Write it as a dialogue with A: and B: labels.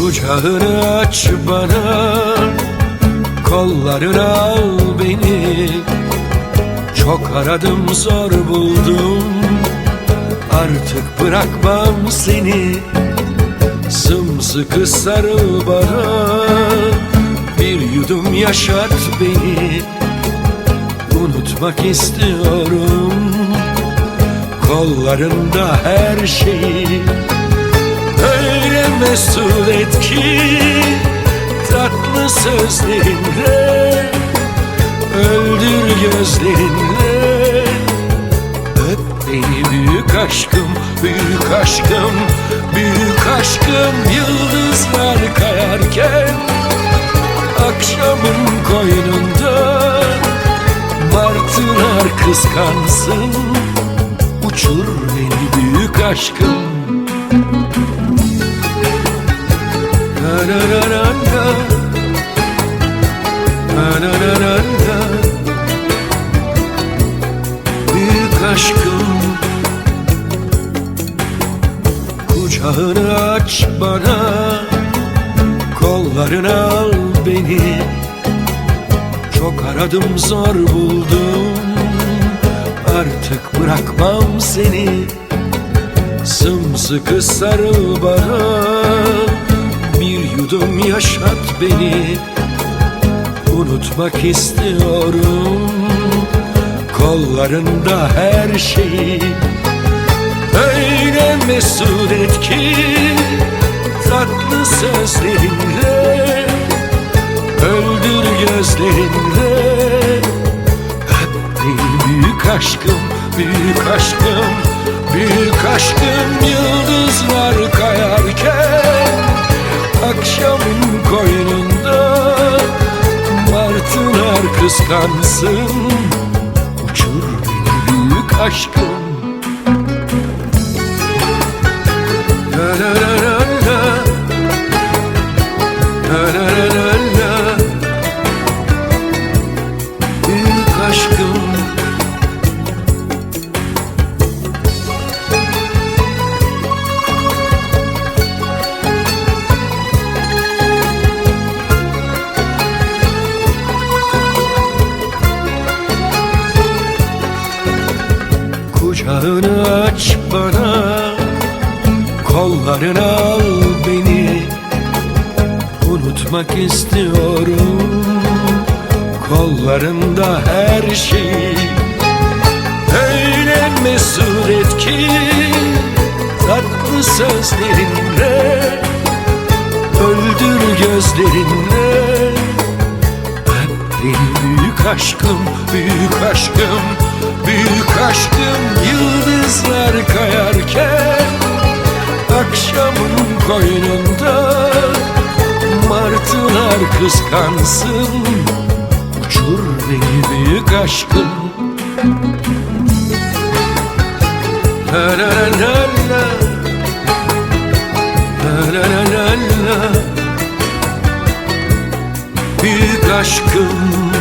A: Kucağını aç bana Kollarına al beni. Çok aradım zor buldum. Artık bırakmam seni. Sımsıkı sarıl bana. Bir yudum yaşat beni. Unutmak istiyorum. Kollarında her şeyi mesut et ki Tatlı sözlerinle Öldür gözlerinle Öp beni büyük aşkım Büyük aşkım Büyük aşkım. Yıldızlar kayarken Akşamın koynunda Martılar kıskansın. Uçur beni büyük aşkım Kucağını aç bana Kollarına al beni. Çok aradım zor buldum. Artık bırakmam seni. Sımsıkı sarıl bana. Bir yudum yaşat beni. Unutmak istiyorum. Kollarında her şeyi Öyle mesut et ki Tatlı sözlerinle Öldür gözlerinle. Beni büyük aşkım Büyük aşkım Büyük aşkım. Yıldızlar kayarken Akşamın koynunda Martılar kıskansın. Uçur büyük aşkım Kucağını aç bana Kollarına al beni. Unutmak istiyorum Kollarında her şeyi Öyle mesut et ki Tatlı sözlerinle Öldür gözlerinle. Öp beni büyük aşkım, büyük aşkım Aşkım yıldızlar kayarken Akşamın koynunda Martılar kıskansın Uçur beni büyük aşkım. Büyük aşkım